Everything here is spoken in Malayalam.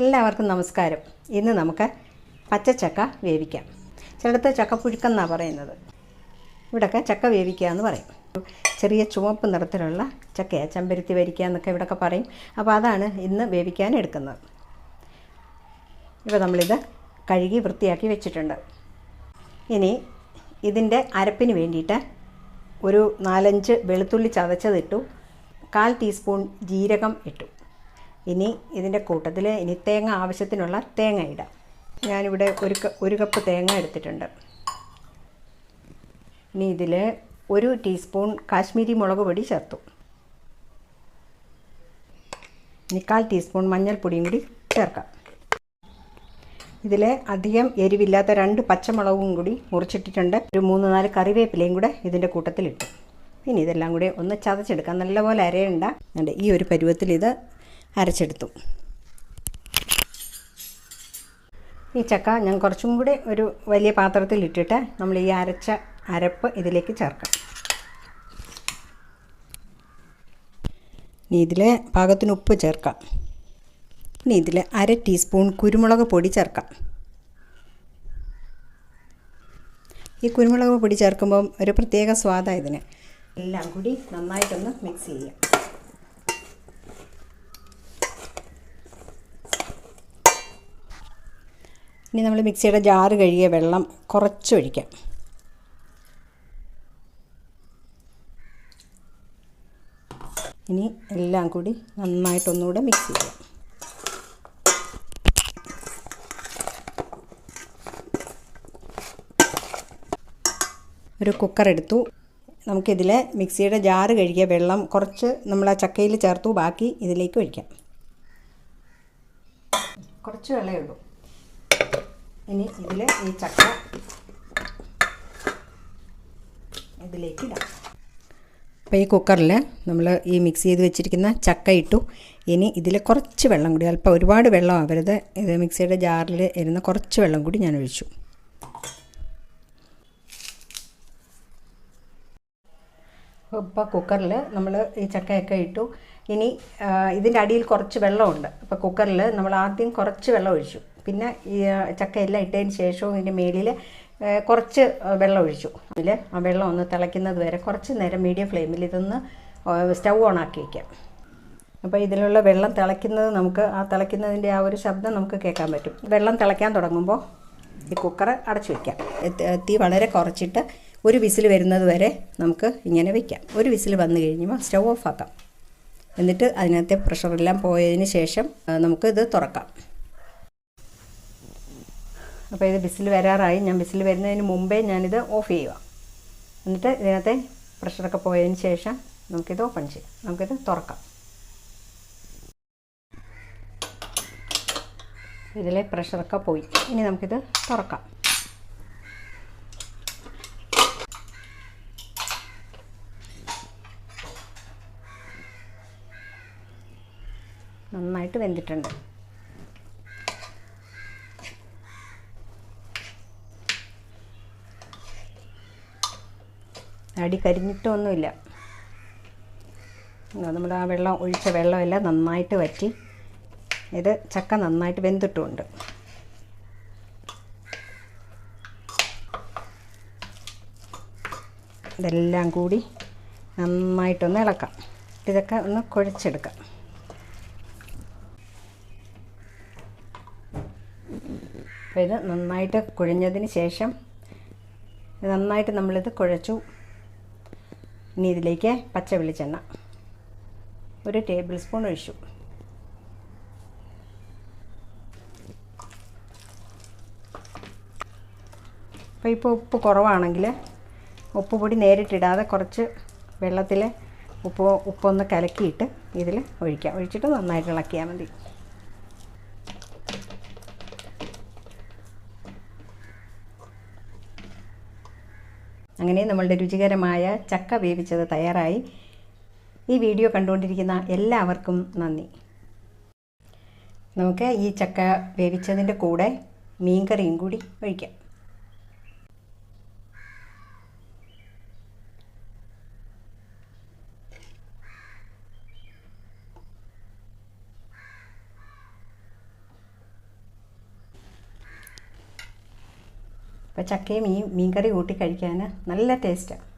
എല്ലാവർക്കും നമസ്കാരം. ഇന്ന് നമുക്ക് പച്ചച്ചക്ക വേവിക്കാം. ചിലടത്ത് ചക്കപ്പുഴുക്കം എന്നാണ് പറയുന്നത്. ഇവിടെയൊക്കെ ചക്ക വേവിക്കുക എന്ന് പറയും. ചെറിയ ചുവപ്പ് നിറത്തിലുള്ള ചക്കയാ. ചമ്പരുത്തി വരിക്കുക എന്നൊക്കെ ഇവിടെയൊക്കെ പറയും. അപ്പോൾ അതാണ് ഇന്ന് വേവിക്കാൻ എടുക്കുന്നത്. ഇപ്പോൾ നമ്മളിത് കഴുകി വൃത്തിയാക്കി വെച്ചിട്ടുണ്ട്. ഇനി ഇതിന്റെ അരപ്പിന് വേണ്ടിയിട്ട് ഒരു നാലഞ്ച് വെളുത്തുള്ളി ചതച്ചതിട്ടു. കാൽ ടീസ്പൂൺ ജീരകം ഇട്ടു. ഇനി ഇതിന്റെ കൂട്ടത്തിൽ ഇനി തേങ്ങ ആവശ്യത്തിനുള്ള തേങ്ങ ഇടാം. ഞാനിവിടെ ഒരു ഒരു കപ്പ് തേങ്ങ എടുത്തിട്ടുണ്ട്. ഇനി ഇതിൽ ഒരു ടീസ്പൂൺ കാശ്മീരി മുളക് പൊടി ചേർത്തു. ഇനി കാൽ ടീസ്പൂൺ മഞ്ഞൾപ്പൊടിയും കൂടി ചേർക്കാം. ഇതിൽ അധികം എരിവില്ലാത്ത രണ്ട് പച്ചമുളകും കൂടി മുറിച്ചിട്ടിട്ടുണ്ട്. ഒരു മൂന്ന് നാല് കറിവേപ്പിലയും കൂടെ ഇതിന്റെ കൂട്ടത്തിലിട്ടു. ഇനി ഇതെല്ലാം കൂടി ഒന്ന് ചതച്ചെടുക്കാം. നല്ലപോലെ അരയണ്ട. ഈ ഒരു പരുവത്തിൽ ഇത് അരച്ചെടുത്തു. ഈ ചക്ക ഞാൻ കുറച്ചും കൂടി ഒരു വലിയ പാത്രത്തിൽ ഇട്ടിട്ട് നമ്മൾ ഈ അരച്ച അരപ്പ് ഇതിലേക്ക് ചേർക്കാം ഇനി ഇതിൽ പാകത്തിന് ഉപ്പ് ചേർക്കാം. ഇനി ഇതിൽ അര ടീസ്പൂൺ കുരുമുളക് പൊടി ചേർക്കാം. ഈ കുരുമുളക് പൊടി ചേർക്കുമ്പം ഒരു പ്രത്യേക സ്വാദാണ് ഇതിന്. എല്ലാം കൂടി നന്നായിട്ടൊന്ന് മിക്സ് ചെയ്യാം. ഇനി നമ്മൾ മിക്സിയുടെ ജാറ് കഴുകിയ വെള്ളം കുറച്ച് ഒഴിക്കാം. ഇനി എല്ലാം കൂടി നന്നായിട്ടൊന്നുകൂടെ മിക്സ് ചെയ്യാം. ഒരു കുക്കർ എടുത്തു. നമുക്കിതിൽ മിക്സിയുടെ ജാറ് കഴുകിയ വെള്ളം കുറച്ച് നമ്മൾ ആ ചക്കയിൽ ചേർത്തു. ബാക്കി ഇതിലേക്ക് ഒഴിക്കാം. കുറച്ച് വെള്ളമേ ഉള്ളൂ. ഇനി ഇതിൽ ഈ ചക്ക ഇതിലേക്ക് ഇടാം. അപ്പോൾ ഈ കുക്കറിൽ നമ്മൾ ഈ മിക്സ് ചെയ്ത് വെച്ചിരിക്കുന്ന ചക്ക ഇട്ടു. ഇനി ഇതിൽ കുറച്ച് വെള്ളം കൂടി അല്പം ഒരുപാട് വെള്ളം ആവരുത്. ഇത് മിക്സിയുടെ ജാറിൽ ഇരുന്ന കുറച്ച് വെള്ളം കൂടി ഞാൻ ഒഴിച്ചു. ഇപ്പോൾ കുക്കറിൽ നമ്മൾ ഈ ചക്കയൊക്കെ ഇട്ടു. ഇനി ഇതിന്റെ അടിയിൽ കുറച്ച് വെള്ളമുണ്ട്. അപ്പോൾ കുക്കറിൽ നമ്മൾ ആദ്യം കുറച്ച് വെള്ളം ഒഴിച്ചു. പിന്നെ ഈ ചക്ക ചക്കയെല്ലാം ഇട്ടതിന് ശേഷവും ഇതിന്റെ മേലിൽ കുറച്ച് വെള്ളം ഒഴിച്ചു. അതിൽ ആ വെള്ളം ഒന്ന് തിളയ്ക്കുന്നത് വരെ കുറച്ച് നേരം മീഡിയം ഫ്ലെയിമിൽ ഇതൊന്ന് സ്റ്റൗ ഓൺ ആക്കി വയ്ക്കാം അപ്പോൾ ഇതിലുള്ള വെള്ളം തിളയ്ക്കുന്നത് നമുക്ക് ആ തിളയ്ക്കുന്നതിന്റെ ആ ഒരു ശബ്ദം നമുക്ക് കേൾക്കാൻ പറ്റും. വെള്ളം തിളയ്ക്കാൻ തുടങ്ങുമ്പോൾ ഈ കുക്കർ അടച്ചു വയ്ക്കാം തീ വളരെ കുറച്ചിട്ട് ഒരു വിസിൽ വരുന്നത് വരെ നമുക്ക് ഇങ്ങനെ വയ്ക്കാം ഒരു വിസിൽ വന്നു കഴിയുമ്പോൾ സ്റ്റൗ ഓഫ് ആക്കാം. എന്നിട്ട് അതിനകത്തെ പ്രഷറെല്ലാം പോയതിന് ശേഷം നമുക്കിത് തുറക്കാം. അപ്പോൾ ഇത് ബിസിൽ വരാറായി. ഞാൻ ബിസിൽ വരുന്നതിന് മുമ്പേ ഞാനിത് ഓഫ് ചെയ്യുക എന്നിട്ട് ഇതിനകത്തെ പ്രഷറൊക്കെ പോയതിന് ശേഷം നമുക്കിത് ഓപ്പൺ ചെയ്യാം. നമുക്കിത് തുറക്കാം. ഇതിലെ പ്രഷറൊക്കെ പോയി. ഇനി നമുക്കിത് തുറക്കാം. നന്നായിട്ട് വെന്തിട്ടുണ്ട്. അടി കരിഞ്ഞിട്ടൊന്നുമില്ല. നമ്മൾ ആ വെള്ളം ഒഴിച്ച വെള്ളമെല്ലാം നന്നായിട്ട് വറ്റി ഇത് ചക്ക നന്നായിട്ട് വെന്തിട്ടുമുണ്ട് ഇതെല്ലാം കൂടി നന്നായിട്ടൊന്ന് ഇളക്കാം. ഇതൊക്കെ ഒന്ന് കുഴച്ചെടുക്കാം. അപ്പോൾ ഇത് നന്നായിട്ട് കുഴഞ്ഞതിന് ശേഷം നന്നായിട്ട് നമ്മളിത് കുഴച്ചു. ഇനി ഇതിലേക്ക് പച്ച വെളിച്ചെണ്ണ. ഒരു ടേബിൾ സ്പൂൺ ഒഴിച്ചു. അപ്പോൾ ഇപ്പോൾ ഉപ്പ് കുറവാണെങ്കിൽ ഉപ്പ് പൊടി നേരിട്ടിടാതെ കുറച്ച് വെള്ളത്തിൽ ഉപ്പ് ഉപ്പൊന്ന് കലക്കിയിട്ട് ഇതിൽ ഒഴിക്കാം. ഒഴിച്ചിട്ട് നന്നായിട്ട് ഇളക്കിയാൽ മതി. അങ്ങനെ നമ്മളുടെ രുചികരമായ ചക്ക വേവിച്ചത് തയ്യാറായി. ഈ വീഡിയോ കണ്ടുകൊണ്ടിരിക്കുന്ന എല്ലാവർക്കും നന്ദി. നമുക്ക് ഈ ചക്ക വേവിച്ചതിന്റെ കൂടെ മീൻകറിയും കൂടി ഒഴിക്കാം. അപ്പോൾ ചക്കയും ഈ മീൻകറി കൂട്ടി കഴിക്കാൻ നല്ല ടേസ്റ്റാണ്